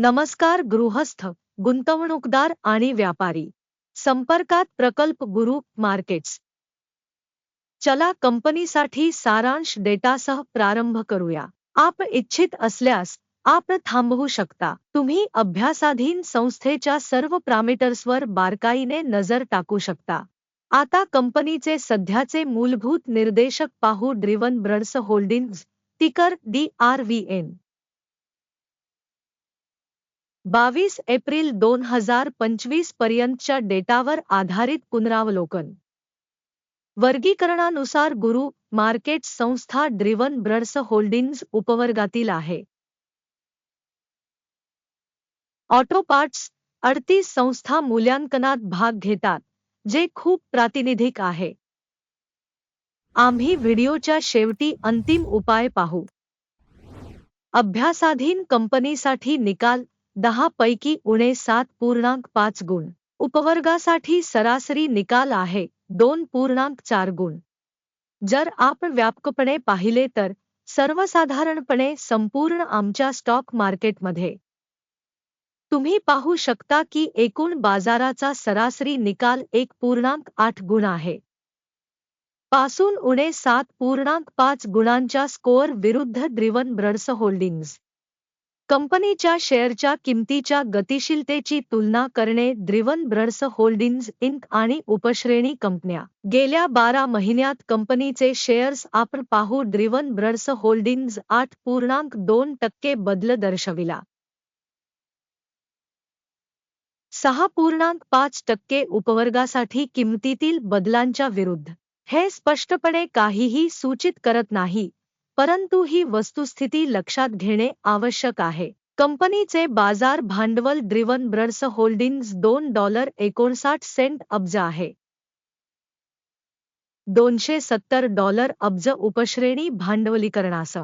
नमस्कार गृहस्थ गुंतवणूकदार आणि व्यापारी. संपर्कात प्रकल्प गुरु मार्केट्स. चला कंपनीसाठी सारांश डेटासह प्रारंभ करूया. आप इच्छित असल्यास आप थांबवू शकता. तुम्ही अभ्यासाधीन संस्थेच्या सर्व पॅरामीटर्सवर बारकाईने नजर टाकू शकता. आता कंपनीचे सध्याचे मूलभूत निर्देशक पाहू Driven Brands Holdings ticker D R V N. बावीस एप्रिल दोन हजार पंचवीस पर्यंतच्या डेटावर आधारित पुनरावलोकन. वर्गीकरणानुसार गुरु मार्केट संस्था ड्रिवन ब्रड्स होल्डिंग्ज उपवर्गातील आहे. ऑटो पार्ट्स अडतीस संस्था मूल्यांकनात भाग घेतात जे खूप प्रातिनिधिक आहे. आम्ही व्हिडिओच्या शेवटी अंतिम उपाय पाहू. अभ्यासाधीन कंपनीसाठी निकाल दहा पैकी उणे सात पूर्णांक पाच गुण. उपवर्गासाठी सरासरी निकाल आहे दोन पूर्णांक चार गुण. जर आपण व्यापकपणे पाहिले तर सर्वसाधारणपणे संपूर्ण आमच्या स्टॉक मार्केटमध्ये. तुम्ही पाहू शकता की एकूण बाजाराचा सरासरी निकाल एक पूर्णांक आठ गुण आहे. पासून उणे सात पूर्णांक पाच गुणांच्या स्कोअर विरुद्ध द्रिवन ब्रड्स होल्डिंग्ज. कंपनीच्या शेअरच्या किमतीच्या गतिशीलतेची तुलना करणे ड्रिवन ब्रड्स होल्डिंग्ज इंक आणि उपश्रेणी कंपन्या. गेल्या बारा महिन्यात कंपनीचे शेअर्स आपण पाहू ड्रिवन ब्रड्स होल्डिंग्ज आठ पूर्णांक दोन टक्के बदल दर्शविला. सहा पूर्णांक पाच टक्के उपवर्गासाठी किमतीतील बदलांच्या विरुद्ध. हे स्पष्टपणे काहीही सूचित करत नाही. परंतु ही वस्तुस्थिती लक्षात घेणे आवश्यक आहे. कंपनीचे बाजार भांडवल ड्रिवन ब्रर्स होल्डिंग्ज दोन डॉलर एकोणसाठ सेंट अब्ज आहे. दोनशे सत्तर डॉलर अब्ज उपश्रेणी भांडवलीकरणास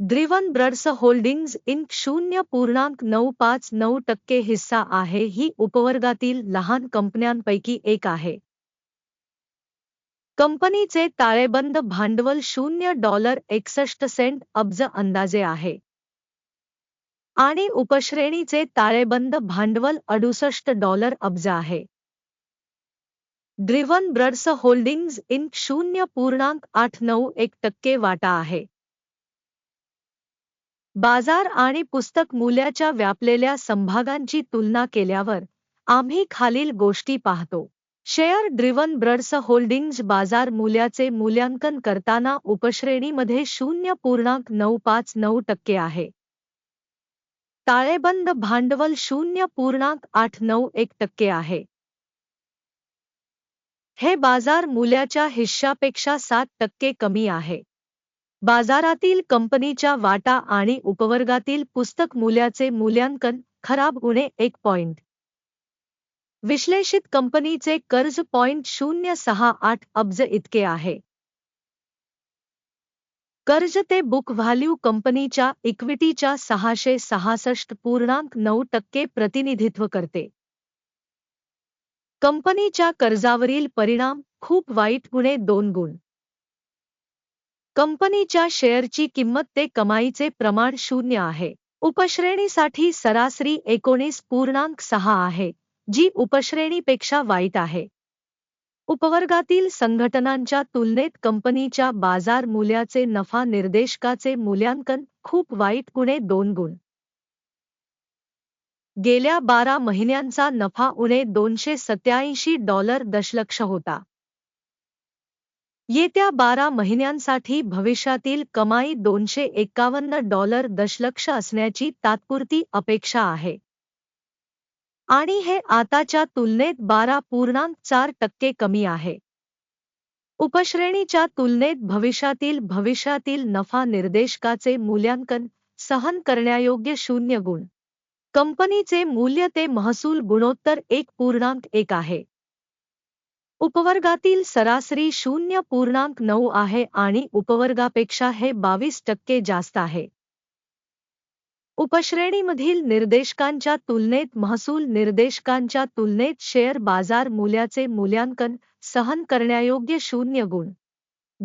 ड्रिवन ब्रड्स होल्डिंग्ज इंक शून्य पूर्णांक नऊ पाच नऊ टक्के हिस्सा आहे. ही उपवर्गातील लहान कंपन्यांपैकी एक आहे. कंपनीचे ताळेबंद भांडवल शून्य डॉलर एकसष्ट सेंट अब्ज अंदाजे आहे. आणि उपश्रेणीचे ताळेबंद भांडवल अडुसष्ट डॉलर अब्ज आहे. ड्रिव्हन ब्रड्स होल्डिंग्ज इन शून्य पूर्णांक आठ नऊ एक टक्के वाटा आहे. बाजार आणि पुस्तक मूल्याच्या व्यापलेल्या संभागांची तुलना केल्यावर आम्ही खालील गोष्टी पाहतो. शेअर ड्रिव्हन ब्रड्स होल्डिंग्ज बाजार मूल्याचे मूल्यांकन करताना उपश्रेणीमध्ये शून्य पूर्णांक नऊ पाच नऊ टक्के आहे. ताळेबंद भांडवल शून्य पूर्णांक आठ नऊ एक टक्के आहे. हे बाजार मूल्याच्या हिश्शापेक्षा सात टक्के कमी आहे. बाजारातील कंपनीच्या वाटा आणि उपवर्गातील पुस्तक मूल्याचे मूल्यांकन खराब उणे एक पॉइंट. विश्लेषित कंपनीचे कर्ज पॉइंट शून्य सहा आठ अब्ज इतके आहे. कर्ज ते बुक व्हॅल्यू कंपनीच्या इक्विटीच्या सहाशे सहासष्ट पूर्णांक नऊ टक्के प्रतिनिधित्व करते. कंपनीच्या कर्जावरील परिणाम खूप वाईट गुणे दोन गुण. कंपनीच्या शेअरची किंमत ते कमाईचे प्रमाण शून्य आहे. उपश्रेणीसाठी सरासरी एकोणीस पूर्णांक सहा आहे. जी उपश्रेणीपेक्षा वाईट आहे. उपवर्गातील संघटनांच्या तुलनेत कंपनीच्या बाजार मूल्याचे नफा निर्देशकाचे मूल्यांकन खूप वाईट गुणे दोन गुण. गेल्या बारा महिन्यांचा नफा उणे दोनशे सत्याऐंशी डॉलर दशलक्ष होता. येत्या बारा महिन्यांसाठी भविष्यातील कमाई दोनशे एक्कावन्न डॉलर दशलक्ष असण्याची तात्पुरती अपेक्षा आहे. आणि हे आताच्या तुलनेत बारा पूर्णांक चार टक्के कमी आहे. उपश्रेणीच्या तुलनेत भविष्यातील भविष्यातील नफा निर्देशकाचे मूल्यांकन सहन करण्यायोग्य शून्य गुण. कंपनीचे मूल्य ते महसूल गुणोत्तर एक पूर्णांक एक आहे. उपवर्गातील सरासरी शून्य पूर्णांक नऊ आहे आणि उपवर्गापेक्षा हे बावीस टक्के जास्त आहे. उपश्रेणीमधील निर्देशकांच्या तुलनेत महसूल निर्देशकांच्या तुलनेत शेअर बाजार मूल्याचे मूल्यांकन सहन करण्यायोग्य शून्य गुण.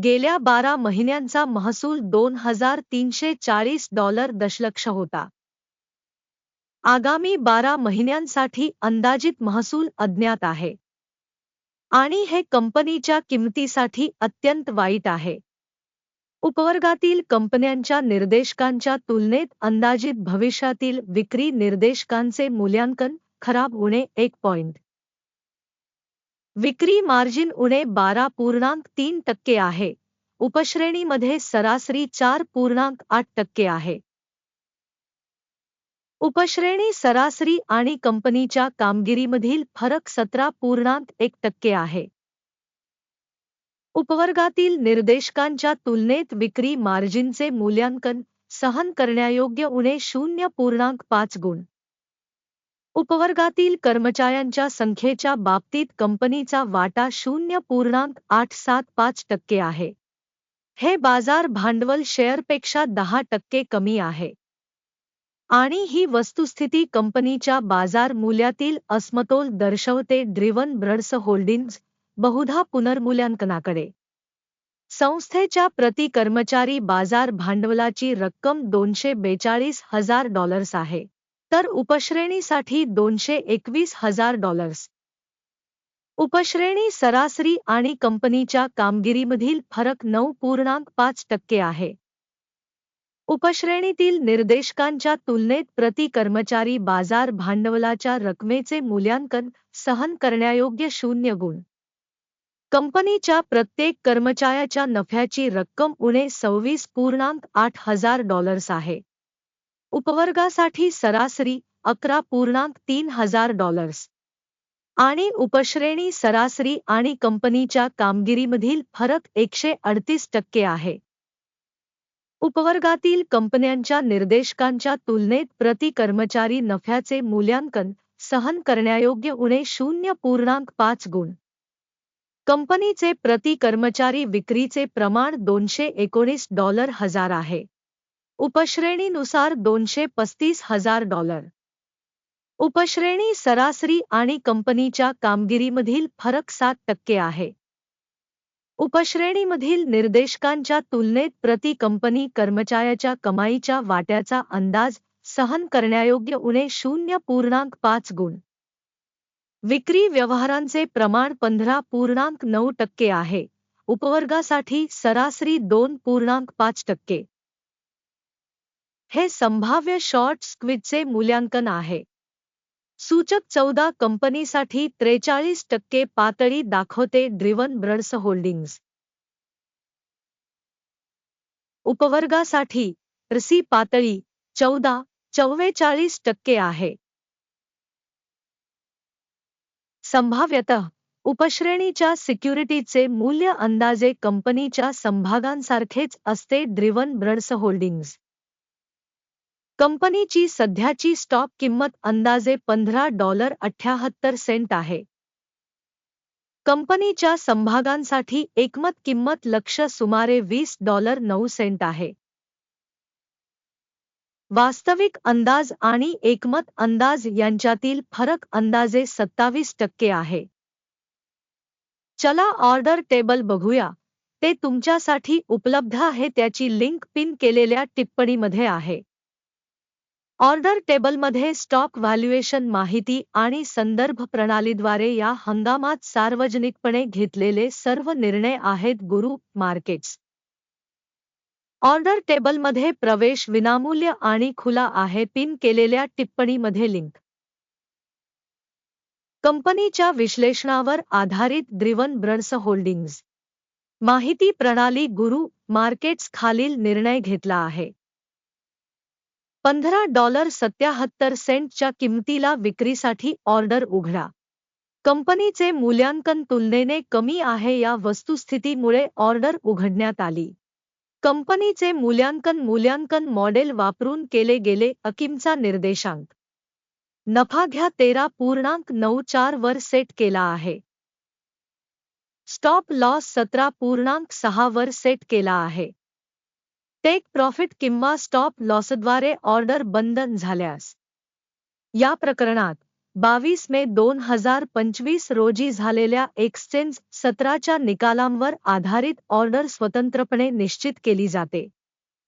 गेल्या बारा महिन्यांचा महसूल दोन हजार तीनशे चाळीस डॉलर दशलक्ष होता. आगामी बारा महिन्यांसाठी अंदाजित महसूल अज्ञात आहे. आणि हे कंपनीच्या किंमतीसाठी अत्यंत वाईट आहे. उपवर्गातील कंपन्यांच्या निर्देशकांच्या तुलनेत अंदाजित भविष्यातील विक्री निर्देशकांचे मूल्यांकन खराब उणे एक पॉइंट विक्री मार्जिन उणे बारा पूर्णांक तीन टक्के आहे. उपश्रेणीमध्ये सरासरी चार पूर्णांक आठ टक्के आहे. उपश्रेणी सरासरी आणि कंपनीच्या कामगिरीमधील फरक सतरा पूर्णांक एक टक्के आहे. उपवर्गातील निर्देशकांच्या तुलनेत विक्री मार्जिनचे मूल्यांकन सहन करण्यायोग्य उणे शून्य पूर्णांक पाच गुण. उपवर्गातील कर्मचाऱ्यांच्या संख्येच्या बाबतीत कंपनीचा वाटा शून्य पूर्णांक आठ सात पाच टक्के आहे. हे बाजार भांडवल शेअरपेक्षा दहा टक्के कमी आहे. आणि ही वस्तुस्थिती कंपनीच्या बाजार मूल्यातील असमतोल दर्शवते ड्रिव्हन ब्रड्स होल्डिंग्ज बहुधा पुनर्मूल्यांकनाकडे. संस्थेच्या प्रति कर्मचारी बाजार भांडवलाची रक्कम दोनशे बेचाळीस हजार डॉलर्स आहे. तर उपश्रेणीसाठी दोनशे एकवीस हजार डॉलर्स. उपश्रेणी सरासरी आणि कंपनीच्या कामगिरीमधील फरक नऊ पूर्णांक पाच टक्के आहे. उपश्रेणीतील निर्देशकांच्या तुलनेत प्रति कर्मचारी बाजार भांडवलाच्या रकमेचे मूल्यांकन सहन करण्यायोग्य शून्य गुण. कंपनीच्या प्रत्येक कर्मचाऱ्याच्या नफ्याची रक्कम उणे सव्वीस पूर्णांक आठ हजार डॉलर्स आहे. उपवर्गासाठी सरासरी अकरा पूर्णांक तीन हजार डॉलर्स. आणि उपश्रेणी सरासरी आणि कंपनीच्या कामगिरीमधील फरक एकशे अडतीस टक्के आहे. उपवर्गातील कंपन्यांच्या निर्देशकांच्या तुलनेत प्रति कर्मचारी नफ्याचे मूल्यांकन सहन करण्यायोग्य उणे शून्य पूर्णांक पाच गुण. कंपनीचे प्रति कर्मचारी विक्रीचे प्रमाण दोनशे एकोणीस डॉलर हजार आहे. उपश्रेणीनुसार दोनशे पस्तीस हजार डॉलर. उपश्रेणी सरासरी आणि कंपनीच्या कामगिरीमधील फरक सात टक्के आहे. उपश्रेणीमधील निर्देशकांच्या तुलनेत प्रति कंपनी कर्मचाऱ्याच्या कमाईच्या वाट्याचा अंदाज सहन करण्यायोग्य उणे शून्य पूर्णांक पाच गुण. विक्री व्यवहारांचे प्रमाण पंधरा पूर्णांक नऊ टक्के आहे. उपवर्गासाठी सरासरी दोन पूर्णांक पाच टक्के. हे संभाव्य शॉर्ट स्क्विजचे मूल्यांकन आहे. सूचक चौदा कंपनीसाठी त्रेचाळीस टक्के पातळी दाखवते ड्रिवन ब्रड्स होल्डिंग्ज. उपवर्गासाठी रसी पातळी चौदा चव्वेचाळीस टक्के आहे. संभाव्यतः उपश्रेणीच्या सिक्युरिटीचे मूल्य अंदाजे कंपनीच्या संभागांसारखेच असते ड्रिवन ब्रड्स होल्डिंग्ज. कंपनीची सध्याची स्टॉक किंमत अंदाजे पंधरा डॉलर अठ्याहत्तर सेंट आहे. कंपनीच्या संभागांसाठी एकमत किंमत लक्ष सुमारे वीस डॉलर नऊ सेंट आहे. वास्तविक अंदाज आणि एकमत अंदाज यांच्यातील फरक अंदाजे सत्तावीस टक्के आहे. चला ऑर्डर टेबल बघूया. ते तुमच्यासाठी उपलब्ध आहे त्याची लिंक पिन केलेल्या टिप्पणीमध्ये आहे. ऑर्डर टेबलमध्ये स्टॉक व्हॅल्युएशन माहिती आणि संदर्भ प्रणालीद्वारे या हंगामात सार्वजनिकपणे घेतलेले सर्व निर्णय आहेत गुरु मार्केट्स. ऑर्डर टेबलमध्ये प्रवेश विनामूल्य आणि खुला आहे पिन केलेल्या टिप्पणीमध्ये लिंक. कंपनीच्या विश्लेषणावर आधारित ड्रिवन ब्रण्स होल्डिंग्ज. माहिती प्रणाली गुरु मार्केट्स खालील निर्णय घेतला आहे. पंधरा डॉलर सत्याहत्तर सेंटच्या किमतीला विक्रीसाठी ऑर्डर उघडा. कंपनीचे मूल्यांकन तुलनेने कमी आहे या वस्तुस्थितीमुळे ऑर्डर उघडण्यात आली. कंपनीचे मूल्यांकन मूल्यांकन मॉडेल वापरून केले गेले अकिमचा निर्देशांक. नफा घ्या तेरा पूर्णांक नऊ चार वर सेट केला आहे. स्टॉप लॉस सतरा पूर्णांक सहा वर सेट केला आहे. टेक प्रॉफिट किंवा स्टॉप लॉसद्वारे ऑर्डर बंधन झाल्यास. या प्रकरणात बावीस मे दोन हजार पंचवीस रोजी झालेल्या एक्सचेंज सत्राच्या निकालांवर आधारित ऑर्डर स्वतंत्रपणे निश्चित केली जाते.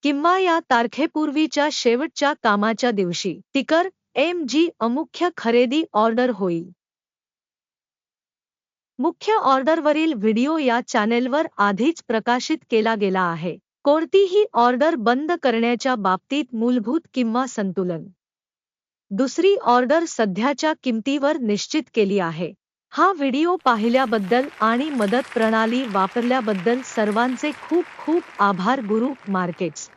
किंवा या तारखेपूर्वीच्या शेवटच्या कामाच्या दिवशी तिकर एम जी अमुख्य खरेदी ऑर्डर होईल. मुख्य ऑर्डरवरील व्हिडिओ या चॅनेलवर आधीच प्रकाशित केला गेला आहे. कोणतीही ऑर्डर बंद करण्याच्या बाबतीत मूलभूत किंवा संतुलन दुसरी ऑर्डर सध्याच्या किमतीवर निश्चित केली आहे. हा व्हिडिओ पाहिल्याबद्दल आणि मदत प्रणाली वापरल्याबद्दल सर्वांचे खूप खूप आभार गुरु मार्केट्स.